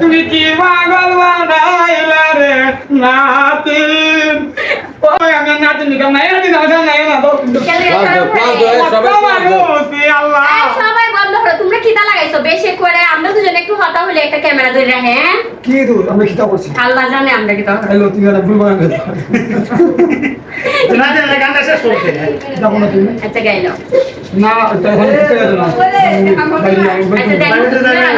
তুমি কি পাগল বানাইলা রে নাতিন? ওই আমি নাতিন নিকাম নাই? নাতিন আসা নাই? না তো আল্লাহ। সবাই বন্ধ করো তোমরা খিদা লাগাইছো। বেশি করে আমরা দুজন একটু হতা হলে একটা ক্যামেরা ধরে হ্যাঁ? কি দু আমি খিতা করছি। আল্লাহ জানে আমরা কি তখন হ্যালো তুই আর ভুল বানাবে নাতিন গানটা শেষ করতে যাব না তুমি। আচ্ছা গাইলো না খিতা না। আচ্ছা বাইরে-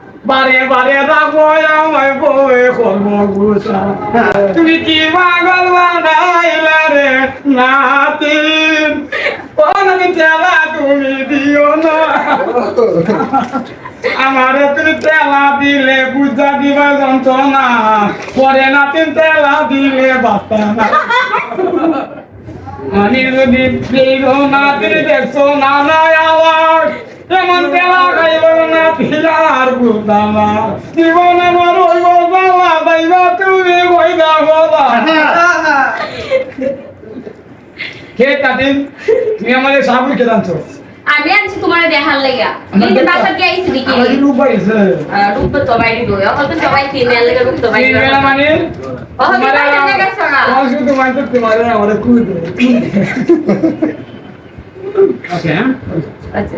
বারে বারে তুমি কি পাগল বানাইলা রে তুমি দিও না। আমারে তুমি তেলা দিলে বুঝা দিবা যন্ত্রণা। পরে নাতিন তেলা দিলে বাস্তা না আমি যদি না দেখছ না নাই আওয়াজ। পিলার বুদামা জীবন আমার হইব জ্বালা যাইবা তুমি কইদা বলা। কে তাদিন তুমি আমাদের সাবুই কে জানছো? আমি আনছি তোমার দেখার লেগা কিন্তু বাসা কি আইছি দেখি। আমার রূপ বাইছে রূপ তো বাইরে দো এখন তো সবাই কিনে লেগে রূপ তো বাইরে চিনবে মানে? ও তুমি বাইরে লেগে আমার শুধু মানতে তোমার আমাদের কুই ওকে আচ্ছা।